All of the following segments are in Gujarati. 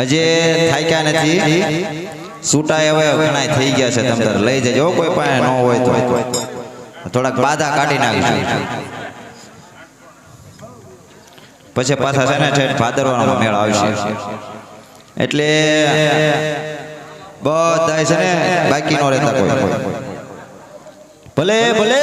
અજે થાક્યા નથી. છૂટા હવે ઘણા થઈ ગયા છે તમે લઈ જજો કોઈ પાસે ન હોય તો. થોડાક બાધા કાઢી નાખીશું પછી પાછા છે ને ઠેઠ ફાદરવાનો મેળ આવશે. એટલે બધાય છે ને બાકીનો રહેતા કોઈ. ભલે ભલે.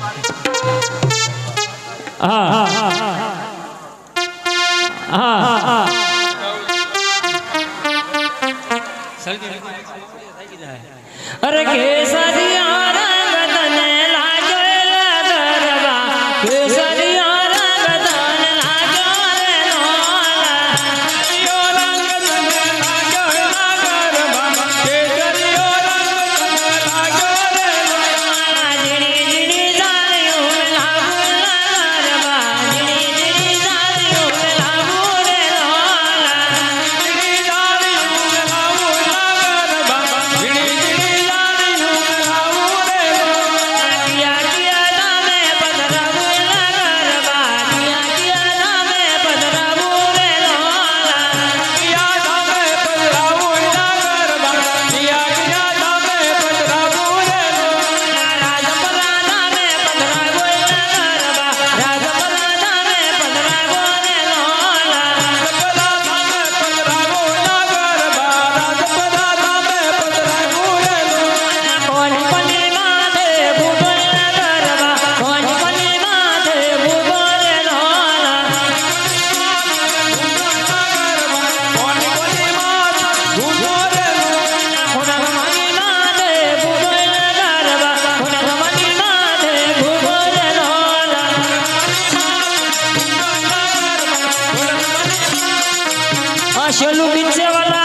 અરે કેસરિયા રંગ તને લાગે દરબા કેસરિયા Shall we Shalubin Shavala.